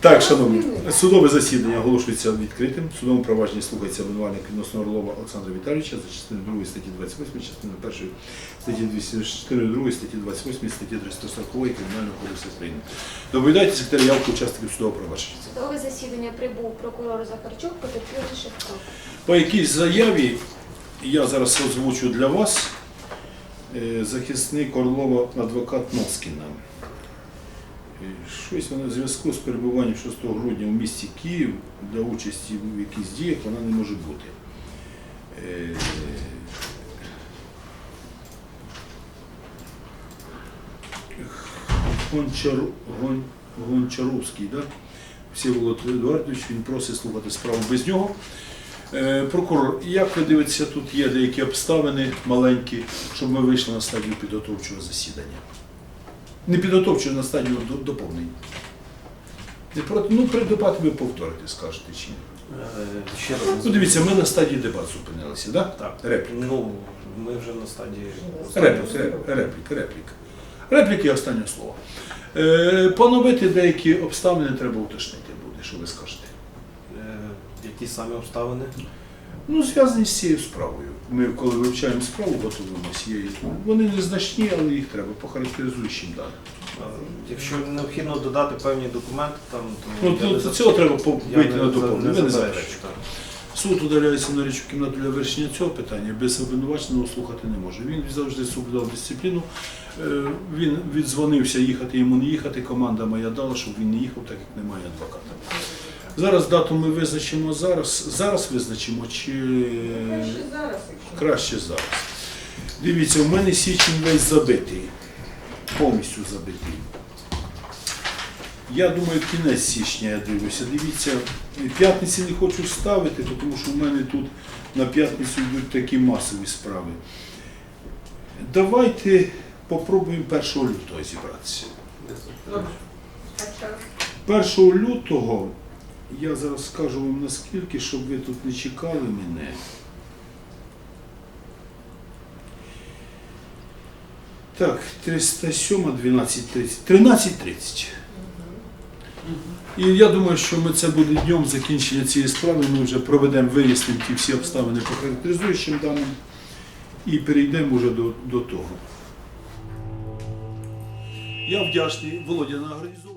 Так, шановні, судове засідання оголошується відкритим. Судовому провадженні слухається обвинувальник відносно Орлова Олександра Віталійовича за частиною 2 статті 28, частиною 1 статті 204, 2 статті 28, статті 340 Кримінального кодексу України. Доповідайте секретар явку учасників судового провадження. Судове засідання прибув прокурор Захарчук, потерпілий Шевко. По якійсь заяві я зараз озвучу для вас е, захисник Орлова адвокат Носкіна. Щось вона в зв'язку з перебуванням 6 грудня у місті Київ для участі в якихось діях вона не може бути. Е, Гончар... Гон... Гончаровський, да? Всеволод Едуардович, він просить слухати справу без нього. Е, Прокурор, як ви дивитеся, тут є деякі обставини маленькі, щоб ми вийшли на стадію підготовчого засідання. Не підготовчого на стадію до- доповнення. Ну, при дебаті ви повторите, скажете чи ні. Е, Ще раз. Ну, дивіться, ми на стадії дебату зупинилися, так? Так. Репліка. Ну, ми вже на стадії. Репліка, репліка, репліка. Репліки і останнє слово. Е, поновити деякі обставини треба уточнити буде, що ви скажете. Е, Які саме обставини? Ну, зв'язані з цією справою. Ми, коли вивчаємо справу, готуємося. Є- Вони незначні, але їх треба по характеризуючим даним. Якщо необхідно додати певні документи, там то Ну, я то, не цього треба по- я вийти не на доповнення. Ви не так. Суд удаляється на річну кімнату для вирішення цього питання, без обвинуваченого слухати не може. Він завжди соблюдав дисципліну. Е, Він віддзвонився їхати, йому не їхати. Команда моя дала, щоб він не їхав, так як немає адвоката. Зараз дату ми визначимо зараз. Зараз визначимо чи Краще зараз, краще зараз. Дивіться, у мене січень весь забитий, повністю забитий. Я думаю, кінець січня я дивлюся. Дивіться, п'ятниці не хочу ставити, тому що в мене тут на п'ятницю йдуть такі масові справи. Давайте попробуємо 1 лютого зібратися. Добре. Так що 1 лютого я зараз скажу вам наскільки, щоб ви тут не чекали мене. Так, 307, 12.30, 13.30. І я думаю, що ми це буде днем закінчення цієї справи. Ми вже проведемо, вияснимо ті всі обставини по характеризуючим даним і перейдемо вже до, до того. Я вдячний Володя на організацію.